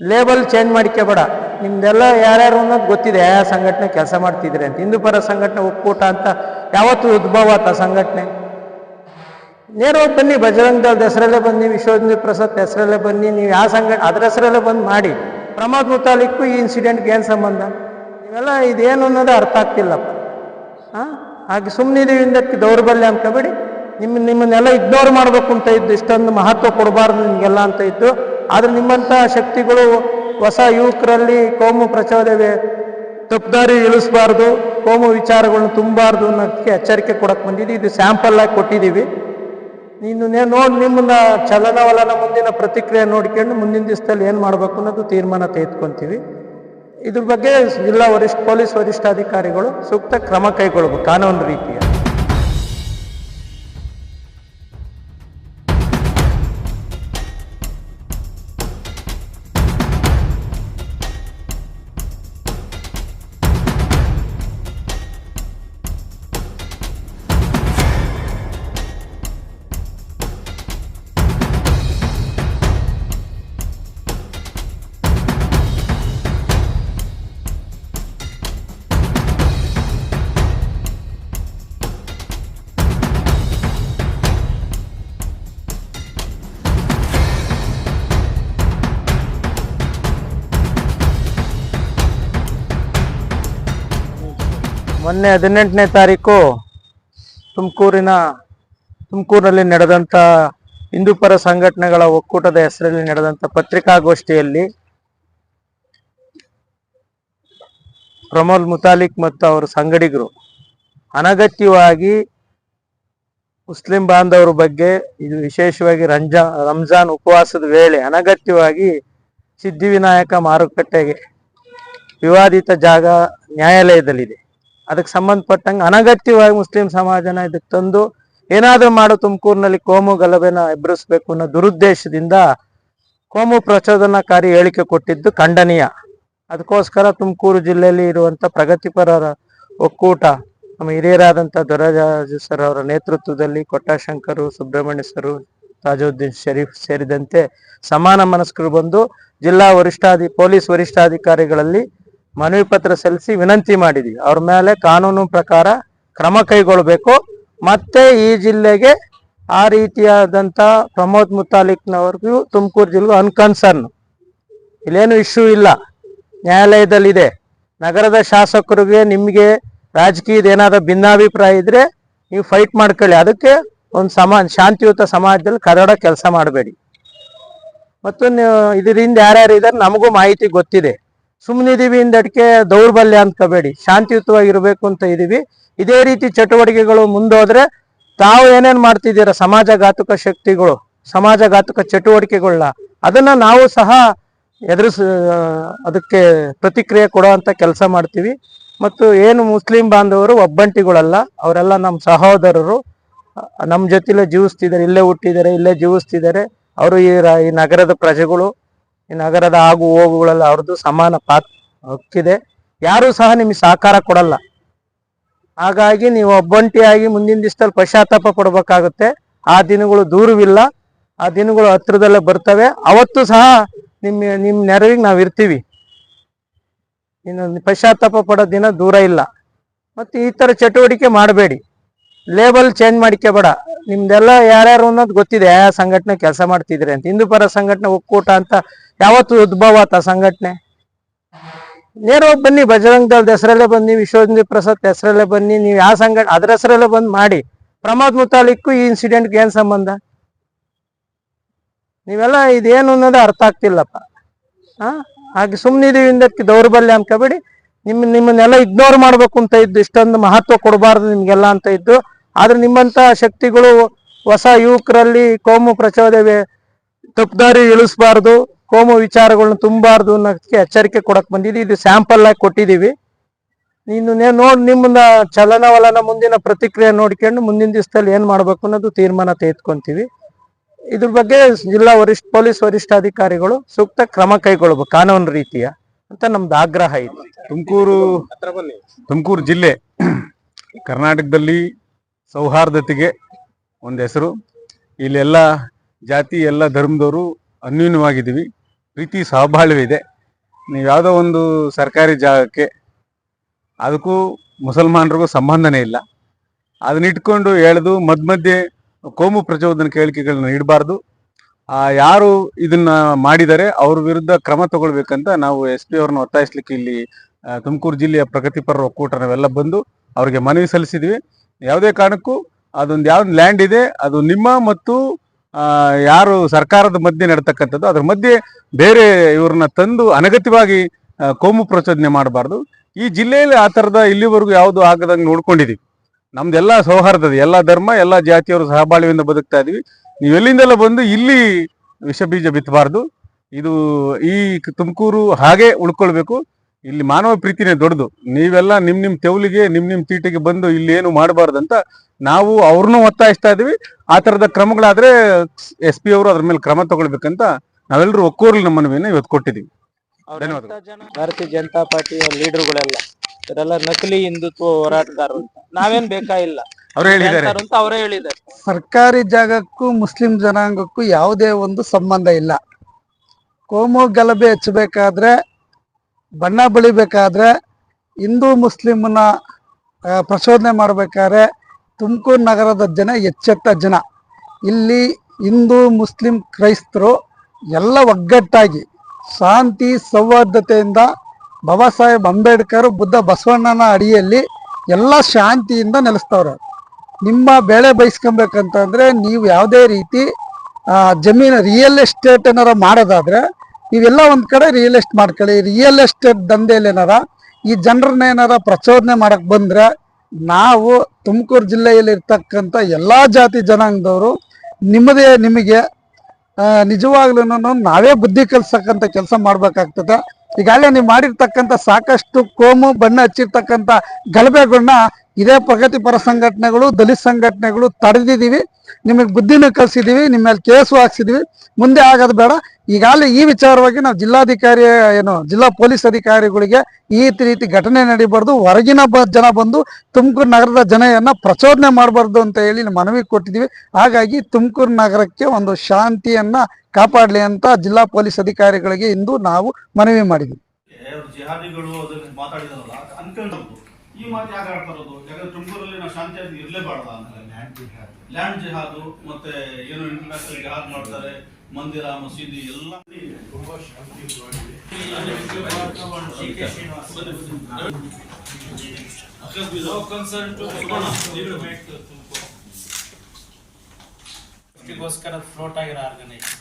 Label change ಮಾಡ್ಕೋಬೇಡ ನಿಮ್ದೆಲ್ಲ ಯಾರ್ಯಾರು ಅನ್ನೋದು ಗೊತ್ತಿದೆ. ಯಾವ ಸಂಘಟನೆ ಕೆಲಸ ಮಾಡ್ತಿದ್ರೆ ಅಂತ. ಹಿಂದೂ ಪರ ಸಂಘಟನೆ ಒಕ್ಕೂಟ ಅಂತ ಯಾವತ್ತು ಉದ್ಭವ ಆತ ಸಂಘಟನೆ. ನೇರವಾಗಿ ಬನ್ನಿ, ಬಜರಂಗ ದಳದ ಹೆಸರಲ್ಲೇ ಬನ್ನಿ ವಿಶ್ವಹಿಂದೂ ಪ್ರಸಾದ್ ಹೆಸರಲ್ಲೇ ಬನ್ನಿ. ನೀವು ಯಾವ ಸಂಘ, ಅದ್ರ ಹೆಸರಲ್ಲೇ ಬಂದು ಮಾಡಿ. ಪ್ರಮೋದ್ ಮುತಾಲಿಕ್ಕೂ ಈ ಇನ್ಸಿಡೆಂಟ್ಗೆ ಏನು ಸಂಬಂಧ? ನೀವೆಲ್ಲ ಇದೇನು ಅನ್ನೋದು ಅರ್ಥ ಆಗ್ತಿಲ್ಲಪ್ಪ. ಹಾಂ ಹಾಗೆ ಸುಮ್ಮನಿದೀವಿ ಹಿಂದಕ್ಕೆ ದೌರ್ಬಲ್ಯ ಅನ್ಕೋಬೇಡಿ ನಿಮ್ಮ ನಿಮ್ಮನ್ನೆಲ್ಲ ಇಗ್ನೋರ್ ಮಾಡಬೇಕು ಅಂತ ಇದ್ದು, ಇಷ್ಟೊಂದು ಮಹತ್ವ ಕೊಡಬಾರ್ದು ನಿಮಗೆಲ್ಲ ಅಂತ ಇದ್ದು. ಆದ್ರೆ ನಿಮ್ಮಂಥ ಶಕ್ತಿಗಳು ಹೊಸ ಯುವಕರಲ್ಲಿ ಕೋಮು ಪ್ರಚೋದನೆ ತಪ್ಪದಾರಿ ಇಳಿಸಬಾರ್ದು, ಕೋಮು ವಿಚಾರಗಳನ್ನ ತುಂಬಾರ್ದು ಅನ್ನೋದಕ್ಕೆ ಎಚ್ಚರಿಕೆ ಕೊಡಕ್ಕೆ ಬಂದಿದ್ದೀವಿ. ಇದು ಸ್ಯಾಂಪಲ್ ಆಗಿ ಕೊಟ್ಟಿದ್ದೀವಿ. ನೀನು ನೋಡಿ ನಿಮ್ಮನ್ನ ಚಲನವಲನ ಮುಂದಿನ ಪ್ರತಿಕ್ರಿಯೆ ನೋಡ್ಕೊಂಡು ಮುಂದಿನ ದಿವಸದಲ್ಲಿ ಏನು ಮಾಡಬೇಕು ಅನ್ನೋದು ತೀರ್ಮಾನ ತೆಗೆದುಕೊಂತೀವಿ. ಇದ್ರ ಬಗ್ಗೆ ಜಿಲ್ಲಾ ವರಿಷ್ಠ ಪೊಲೀಸ್ ವರಿಷ್ಠಾಧಿಕಾರಿಗಳು ಸೂಕ್ತ ಕ್ರಮ ಕೈಗೊಳ್ಳಬೇಕು ಕಾನೂನು ರೀತಿಯ ಮೊನ್ನೆ ಹದಿನೆಂಟನೇ ತಾರೀಕು ತುಮಕೂರಿನ, ತುಮಕೂರಿನಲ್ಲಿ ನಡೆದಂಥ ಹಿಂದೂ ಪರ ಸಂಘಟನೆಗಳ ಒಕ್ಕೂಟದ ಹೆಸರಲ್ಲಿ ನಡೆದಂಥ ಪತ್ರಿಕಾಗೋಷ್ಠಿಯಲ್ಲಿ ಪ್ರಮೋಲ್ ಮುತಾಲಿಕ್ ಮತ್ತು ಅವರ ಸಂಗಡಿಗರು ಅನಗತ್ಯವಾಗಿ ಮುಸ್ಲಿಂ ಬಾಂಧವರ ಬಗ್ಗೆ ಇದು ವಿಶೇಷವಾಗಿ ರಂಜಾ, ರಂಜಾನ್ ಉಪವಾಸದ ವೇಳೆ ಅನಗತ್ಯವಾಗಿ ಸಿದ್ಧಿವಿನಾಯಕ ಮಾರುಕಟ್ಟೆಗೆ ವಿವಾದಿತ ಜಾಗ ನ್ಯಾಯಾಲಯದಲ್ಲಿದೆ. ಅದಕ್ಕೆ ಸಂಬಂಧಪಟ್ಟಂಗೆ ಅನಗತ್ಯವಾಗಿ ಮುಸ್ಲಿಂ ಸಮಾಜನ ಇದಕ್ಕೆ ತಂದು ಏನಾದರೂ ಮಾಡೋ ತುಮಕೂರಿನಲ್ಲಿ ಕೋಮು ಗಲಭೆನ ಎಬ್ಬರಿಸ್ಬೇಕು ಅನ್ನೋ ದುರುದ್ದೇಶದಿಂದ ಕೋಮು ಪ್ರಚೋದನಾಕಾರಿ ಹೇಳಿಕೆ ಕೊಟ್ಟಿದ್ದು ಖಂಡನೀಯ. ಅದಕ್ಕೋಸ್ಕರ ತುಮಕೂರು ಜಿಲ್ಲೆಯಲ್ಲಿ ಇರುವಂತ ಪ್ರಗತಿಪರರ ಒಕ್ಕೂಟ, ನಮ್ಮ ಹಿರಿಯರಾದಂಥ ದೊರಜಾಜು ಸರ್ ಅವರ ನೇತೃತ್ವದಲ್ಲಿ ಕೊಟ್ಟಾಶಂಕರು, ಸುಬ್ರಹ್ಮಣ್ಯ ಸರು, ತಾಜುದ್ದೀನ್ ಶರೀಫ್ ಸೇರಿದಂತೆ ಸಮಾನ ಮನಸ್ಕರು ಬಂದು ಜಿಲ್ಲಾ ವರಿಷ್ಠಾಧಿ, ಪೊಲೀಸ್ ವರಿಷ್ಠಾಧಿಕಾರಿಗಳಲ್ಲಿ ಮನವಿ ಪತ್ರ ಸಲ್ಲಿಸಿ ವಿನಂತಿ ಮಾಡಿದ್ವಿ. ಅವ್ರ ಮೇಲೆ ಕಾನೂನು ಪ್ರಕಾರ ಕ್ರಮ ಕೈಗೊಳ್ಳಬೇಕು. ಮತ್ತೆ ಈ ಜಿಲ್ಲೆಗೆ ಆ ರೀತಿಯಾದಂಥ ಪ್ರಮೋದ್ ಮುತಾಲಿಕ್ನವ್ರಿಗೂ ತುಮಕೂರು ಜಿಲ್ಲೆ ಅನ್ಕನ್ಸರ್ನ್ ಇಲ್ಲೇನು ಇಶ್ಯೂ ಇಲ್ಲ. ನ್ಯಾಯಾಲಯದಲ್ಲಿದೆ. ನಗರದ ಶಾಸಕರಿಗೆ ನಿಮಗೆ ರಾಜಕೀಯದ ಏನಾದರೂ ಭಿನ್ನಾಭಿಪ್ರಾಯ ಇದ್ರೆ ನೀವು ಫೈಟ್ ಮಾಡ್ಕೊಳ್ಳಿ. ಅದಕ್ಕೆ ಒಂದು ಸಮಾ, ಶಾಂತಿಯುತ ಸಮಾಜದಲ್ಲಿ ಕರಡ ಕೆಲಸ ಮಾಡಬೇಡಿ. ಮತ್ತು ಇದರಿಂದ ಯಾರ್ಯಾರು ಇದಾರೆ ನಮಗೂ ಮಾಹಿತಿ ಗೊತ್ತಿದೆ. ಸುಮ್ಮನಿದೀವಿ ಇಂದಕ್ಕೆ ದೌರ್ಬಲ್ಯ ಅನ್ಕೋಬೇಡಿ ಶಾಂತಿಯುತವಾಗಿರ್ಬೇಕು ಅಂತ ಇದೀವಿ. ಇದೇ ರೀತಿ ಚಟುವಟಿಕೆಗಳು ಮುಂದೋದ್ರೆ ತಾವು ಏನೇನ್ ಮಾಡ್ತಿದ್ದೀರ? ಸಮಾಜಘಾತುಕ ಶಕ್ತಿಗಳು, ಸಮಾಜಘಾತುಕ ಚಟುವಟಿಕೆಗಳನ್ನ ಅದನ್ನ ನಾವು ಸಹ ಎದುರಿಸ ಅದಕ್ಕೆ ಪ್ರತಿಕ್ರಿಯೆ ಕೊಡುವಂತ ಕೆಲಸ ಮಾಡ್ತೀವಿ. ಮತ್ತು ಏನು ಮುಸ್ಲಿಂ ಬಾಂಧವರು ಒಬ್ಬಂಟಿಗಳಲ್ಲ, ಅವರೆಲ್ಲ ನಮ್ಮ ಸಹೋದರರು ನಮ್ಮ ಜೊತೆಲೇ ಜೀವಿಸ್ತಿದ್ದಾರೆ, ಇಲ್ಲೇ ಹುಟ್ಟಿದ್ದಾರೆ, ಇಲ್ಲೇ ಜೀವಿಸ್ತಿದ್ದಾರೆ. ಅವರು ಈ ನಗರದ ಪ್ರಜೆಗಳು ನಗರದ ಆಗು ಹೋಗುಗಳೆಲ್ಲ ಅವ್ರದ್ದು ಸಮಾನ ಪಾತ್ ಹಕ್ಕಿದೆ. ಯಾರು ಸಹ ನಿಮಗೆ ಸಹಕಾರ ಕೊಡಲ್ಲ. ಹಾಗಾಗಿ ನೀವು ಒಬ್ಬಂಟಿಯಾಗಿ ಮುಂದಿನ ದಿವಸದಲ್ಲಿ ಪಶ್ಚಾತ್ತಾಪ ಕೊಡಬೇಕಾಗುತ್ತೆ ಆ ದಿನಗಳು ದೂರವಿಲ್ಲ. ಆ ದಿನಗಳು ಹತ್ರದಲ್ಲೇ ಬರ್ತವೆ. ಅವತ್ತು ಸಹ ನಿಮ್ಮ ನಿಮ್ಮ ನೆರವಿಗೆ ನಾವು ಇರ್ತೀವಿ. ಇನ್ನು ಪಶ್ಚಾತ್ತಾಪ ಪಡೋ ದಿನ ದೂರ ಇಲ್ಲ. ಮತ್ತು ಈ ಥರ ಚಟುವಟಿಕೆ ಮಾಡಬೇಡಿ. ಲೇಬಲ್ ಚೇಂಜ್ ಮಾಡ್ಕೋಬೇಡ ನಿಮ್ದೆಲ್ಲ ಯಾರ್ಯಾರು ಅನ್ನೋದು ಗೊತ್ತಿದೆ. ಯಾವ ಸಂಘಟನೆ ಕೆಲಸ ಮಾಡ್ತಿದ್ರೆ ಅಂತ. ಹಿಂದೂ ಪರ ಸಂಘಟನೆ ಒಕ್ಕೂಟ ಅಂತ ಯಾವತ್ತು ಉದ್ಭವ ಆತ ಸಂಘಟನೆ. ನೇರವಾಗಿ ಬನ್ನಿ, ಬಜರಂಗ ದಳದ ಹೆಸರಲ್ಲೇ ಬನ್ನಿ ವಿಶ್ವಜಿ ಪ್ರಸಾದ್ ಹೆಸರಲ್ಲೇ ಬನ್ನಿ, ನೀವು ಯಾವ ಸಂಘಟನೆ ಅದ್ರ ಹೆಸರಲ್ಲೇ ಬಂದು ಮಾಡಿ. ಪ್ರಮೋದ್ ಮುತಾಲಿಕ್ಕು ಈ ಇನ್ಸಿಡೆಂಟ್ಗೆ ಏನು ಸಂಬಂಧ? ನೀವೆಲ್ಲ ಇದೇನು ಅನ್ನೋದು ಅರ್ಥ ಆಗ್ತಿಲ್ಲಪ್ಪ. ಹಾ ಹಾಗೆ ಸುಮ್ಮನಿದೀವಿ ಇದಕ್ಕೆ ದೌರ್ಬಲ್ಯ ಅನ್ಕೋಬೇಡಿ ನಿಮ್ಮ ನಿಮ್ಮನ್ನೆಲ್ಲ ಇಗ್ನೋರ್ ಮಾಡಬೇಕು ಅಂತ ಇದ್ದು, ಇಷ್ಟೊಂದು ಮಹತ್ವ ಕೊಡಬಾರ್ದು ನಿಮ್ಗೆಲ್ಲ ಅಂತ ಇದ್ದು. ಆದ್ರೆ ನಿಮ್ಮಂತ ಶಕ್ತಿಗಳು ಹೊಸ ಯುವಕರಲ್ಲಿ ಕೋಮು ಪ್ರಚೋದವೆ ತಪ್ಪುದಾರಿ ಇಳಿಸ್ಬಾರ್ದು. ಕೋಮು ವಿಚಾರಗಳನ್ನ ತುಂಬಾರ್ದು ಅನ್ನೋದಕ್ಕೆ ಎಚ್ಚರಿಕೆ ಕೊಡಕ್ ಬಂದಿದ್ವಿ. ಇದು ಸ್ಯಾಂಪಲ್ ಆಗಿ ಕೊಟ್ಟಿದ್ದೀವಿ ನೀನು ನೋಡ್ ನಿಮ್ಮನ್ನ ಚಲನವಲನ ಮುಂದಿನ ಪ್ರತಿಕ್ರಿಯೆ ನೋಡ್ಕೊಂಡು ಮುಂದಿನ ದಿವಸದಲ್ಲಿ ಏನ್ ಮಾಡ್ಬೇಕು ಅನ್ನೋದು ತೀರ್ಮಾನ ತೆಗೆದುಕೊಂತೀವಿ. ಇದ್ರ ಬಗ್ಗೆ ಜಿಲ್ಲಾ ವರಿಷ್ಠ, ಪೊಲೀಸ್ ವರಿಷ್ಠಾಧಿಕಾರಿಗಳು ಸೂಕ್ತ ಕ್ರಮ ಕೈಗೊಳ್ಬೇಕು, ಕಾನೂನು ರೀತಿಯ ಅಂತ ನಮ್ದು ಆಗ್ರಹ ಇದೆ. ತುಮಕೂರು ತುಮಕೂರು ಜಿಲ್ಲೆ ಕರ್ನಾಟಕದಲ್ಲಿ ಸೌಹಾರ್ದತೆಗೆ ಒಂದು ಹೆಸರು. ಇಲ್ಲೆಲ್ಲ ಜಾತಿ, ಎಲ್ಲ ಧರ್ಮದವರು ಅನ್ಯೂನ್ಯವಾಗಿದ್ದೀವಿ. ಪ್ರೀತಿ ಸಹಬಾಳ್ವೆ ನೀವು ಯಾವುದೋ ಒಂದು ಸರ್ಕಾರಿ ಜಾಗಕ್ಕೆ ಅದಕ್ಕೂ ಮುಸಲ್ಮಾನರಿಗೂ ಸಂಬಂಧನೇ ಇಲ್ಲ. ಅದನ್ನಿಟ್ಕೊಂಡು ಎಳೆದು ಮಧ್ಯ ಮಧ್ಯೆ ಕೋಮು ಪ್ರಚೋದನ ಹೇಳಿಕೆಗಳನ್ನ ನೀಡಬಾರ್ದು. ಯಾರು ಇದನ್ನ ಮಾಡಿದರೆ ಅವ್ರ ವಿರುದ್ಧ ಕ್ರಮ ತಗೊಳ್ಬೇಕಂತ ನಾವು ಎಸ್ ಪಿ ಅವ್ರನ್ನ ಒತ್ತಾಯಿಸ್ಲಿಕ್ಕೆ ಇಲ್ಲಿ ತುಮಕೂರು ಜಿಲ್ಲೆಯ ಪ್ರಗತಿಪರ ಒಕ್ಕೂಟ ನಾವೆಲ್ಲ ಬಂದು ಅವ್ರಿಗೆ ಮನವಿ ಸಲ್ಲಿಸಿದ್ವಿ. ಯಾವುದೇ ಕಾರಣಕ್ಕೂ ಅದೊಂದು ಯಾವ್ದು ಲ್ಯಾಂಡ್ ಇದೆ, ಅದು ನಿಮ್ಮ ಮತ್ತು ಯಾರು ಸರ್ಕಾರದ ಮಧ್ಯೆ ನಡತಕ್ಕಂಥದ್ದು, ಅದ್ರ ಮಧ್ಯೆ ಬೇರೆ ಇವ್ರನ್ನ ತಂದು ಅನಗತ್ಯವಾಗಿ ಕೋಮು ಪ್ರಚೋದನೆ ಮಾಡಬಾರ್ದು. ಈ ಜಿಲ್ಲೆಯಲ್ಲಿ ಆ ಥರದ ಇಲ್ಲಿವರೆಗೂ ಯಾವುದು ಆಗದಂಗೆ ನೋಡ್ಕೊಂಡಿದ್ದೀವಿ ನಮ್ದೆಲ್ಲ ಸೌಹಾರ್ದದ, ಎಲ್ಲ ಧರ್ಮ, ಎಲ್ಲ ಜಾತಿಯವರು ಸಹಬಾಳ್ವೆಯಿಂದ ಬದುಕ್ತಾ ಇದೀವಿ. ನೀವು ಎಲ್ಲಿಂದೆಲ್ಲ ಬಂದು ಇಲ್ಲಿ ವಿಷ ಬೀಜ ಬಿತ್ತಬಾರ್ದು ಇದು ಈ ತುಮಕೂರು ಹಾಗೆ ಉಳ್ಕೊಳ್ಬೇಕು. ಇಲ್ಲಿ ಮಾನವ ಪ್ರೀತಿನೇ ದೊಡ್ಡದು. ನೀವೆಲ್ಲ ನಿಮ್ ನಿಮ್ ತೆವಲಿಗೆ ನಿಮ್ ನಿಮ್ ತೀಟಿಗೆ ಬಂದು ಇಲ್ಲಿ ಏನು ಮಾಡಬಾರ್ದಂತ ನಾವು ಅವ್ರನ್ನೂ ಒತ್ತಾಯಿಸ್ತಾ ಇದೀವಿ. ಆ ತರದ ಕ್ರಮಗಳಾದ್ರೆ ಎಸ್ ಪಿ ಅವರು ಅದ್ರ ಮೇಲೆ ಕ್ರಮ ತಗೊಳ್ಬೇಕಂತ ನಾವೆಲ್ಲರೂ ಒಕ್ಕೂರ್ಲಿ ನಮ್ಮ ಮನವಿಯನ್ನ ಇವತ್ತು ಕೊಟ್ಟಿದ್ದೀವಿ ಧನ್ಯವಾದಗಳು. ಭಾರತೀಯ ಜನತಾ ಪಾರ್ಟಿಯ ಲೀಡರ್ಗಳೆಲ್ಲ ಇವರೆಲ್ಲ ನಕಲಿ ಹಿಂದುತ್ವ ಹೋರಾಟಗಾರರು ನಾವೇನ್ ಬೇಕಾಗಿಲ್ಲ ಅವ್ರು ಹೇಳಿದ್ದಾರೆ. ಹೇಳ್ತಾರು ಅಂತ ಅವರೇ ಹೇಳಿದ್ದಾರೆ. ಸರ್ಕಾರಿ ಜಾಗಕ್ಕೂ ಮುಸ್ಲಿಂ ಜನಾಂಗಕ್ಕೂ ಯಾವುದೇ ಒಂದು ಸಂಬಂಧ ಇಲ್ಲ. ಕೋಮು ಗಲಭೆ ಹಚ್ಚಬೇಕಾದ್ರೆ ಬಣ್ಣ ಬಳಿಬೇಕಾದ್ರೆ ಹಿಂದೂ ಮುಸ್ಲಿಮ್ನ ಪ್ರಚೋದನೆ ಮಾಡಬೇಕಾದ್ರೆ ತುಮಕೂರು ನಗರದ ಜನ ಎಚ್ಚೆತ್ತ ಜನ. ಇಲ್ಲಿ ಹಿಂದೂ ಮುಸ್ಲಿಂ ಕ್ರೈಸ್ತರು ಎಲ್ಲ ಒಗ್ಗಟ್ಟಾಗಿ ಶಾಂತಿ ಸೌಹಾರ್ದತೆಯಿಂದ ಬಾಬಾ ಸಾಹೇಬ್ ಅಂಬೇಡ್ಕರ್, ಬುದ್ಧ ಬಸವಣ್ಣನ ಅಡಿಯಲ್ಲಿ ಎಲ್ಲ ಶಾಂತಿಯಿಂದ ನೆಲೆಸ್ತವ್ರೆ. ನಿಮ್ಮ ಬೆಳೆ ಬಯಸ್ಕೊಬೇಕಂತಂದ್ರೆ ನೀವು ಯಾವುದೇ ರೀತಿ ಜಮೀನು ರಿಯಲ್ ಎಸ್ಟೇಟ್ ಏನಾರ ಮಾಡೋದಾದ್ರೆ ನೀವೆಲ್ಲ ಒಂದ್ ಕಡೆ ರಿಯಲ್ ಎಸ್ಟೇಟ್ ಮಾಡ್ಕೊಳ್ಳಿ. ರಿಯಲ್ ಎಸ್ಟೇಟ್ ದಂಧೆಯಲ್ಲಿ ಏನಾರ, ಈ ಜನರನ್ನ ಏನಾರ ಪ್ರಚೋದನೆ ಮಾಡಕ್ ಬಂದ್ರೆ ನಾವು ತುಮಕೂರು ಜಿಲ್ಲೆಯಲ್ಲಿ ಇರ್ತಕ್ಕಂಥ ಎಲ್ಲಾ ಜಾತಿ ಜನಾಂಗದವರು ನಿಮ್ಮದೇ ನಿಮಗೆ ನಿಜವಾಗ್ಲೂ ನಾವೇ ಬುದ್ಧಿ ಕಲ್ಸಕ್ಕಂತ ಕೆಲಸ ಮಾಡ್ಬೇಕಾಗ್ತದೆ. ಈಗಾಗಲೇ ನೀವು ಮಾಡಿರ್ತಕ್ಕಂಥ ಸಾಕಷ್ಟು ಕೋಮು ಬಣ್ಣ ಹಚ್ಚಿರ್ತಕ್ಕಂಥ ಗಲಭೆಗಳನ್ನ ಇದೇ ಪ್ರಗತಿಪರ ಸಂಘಟನೆಗಳು, ದಲಿತ ಸಂಘಟನೆಗಳು ತಡೆದಿದ್ದೀವಿ. ನಿಮಗೆ ಬುದ್ಧಿನ ಕಲಿಸಿದ್ದೀವಿ, ನಿಮ್ಮ ಮೇಲೆ ಕೇಸು ಹಾಕ್ಸಿದೀವಿ ಮುಂದೆ ಆಗೋದು ಬೇಡ. ಈಗಾಗಲೇ ಈ ವಿಚಾರವಾಗಿ ನಾವು ಜಿಲ್ಲಾಧಿಕಾರಿ ಏನು, ಜಿಲ್ಲಾ ಪೊಲೀಸ್ ಅಧಿಕಾರಿಗಳಿಗೆ ಈ ರೀತಿ ಘಟನೆ ನಡೀಬಾರ್ದು. ಹೊರಗಿನ ಜನ ಬಂದು ತುಮಕೂರು ನಗರದ ಜನಯನ್ನ ಪ್ರಚೋದನೆ ಮಾಡಬಾರ್ದು ಅಂತ ಹೇಳಿ ನಾವು ಮನವಿ ಕೊಟ್ಟಿದ್ದೀವಿ. ಹಾಗಾಗಿ ತುಮಕೂರು ನಗರಕ್ಕೆ ಒಂದು ಶಾಂತಿಯನ್ನ ಕಾಪಾಡಲಿ ಅಂತ ಜಿಲ್ಲಾ ಪೊಲೀಸ್ ಅಧಿಕಾರಿಗಳಿಗೆ ಇಂದು ನಾವು ಮನವಿ ಮಾಡಿದ್ವಿ ಈ ಮಾತು ಯಾಕೆ ಆಡ್ತಾ ಇರೋದು ಯಾಕಂದ್ರೆ ತುಮಕೂರಲ್ಲಿ ನಾವು ಶಾಂತಿಯಾಗಿ ಇರ್ಲೇಬಾರ್ದ ಲ್ಯಾಂಡ್ ಜಿಹಾದು. ಮತ್ತೆ ಏನು ಇಂಟರ್ನ್ಯಾಷನಲ್ ಜಿಹಾದ್ ಮಾಡ್ತಾರೆ ಮಂದಿರ ಮಸೀದಿ ಎಲ್ಲ. ಗೋಸ್ಕರ ಫ್ಲೋಟ್ ಆಗಿರೋ ಆರ್ಗನೈಸೇಷನ್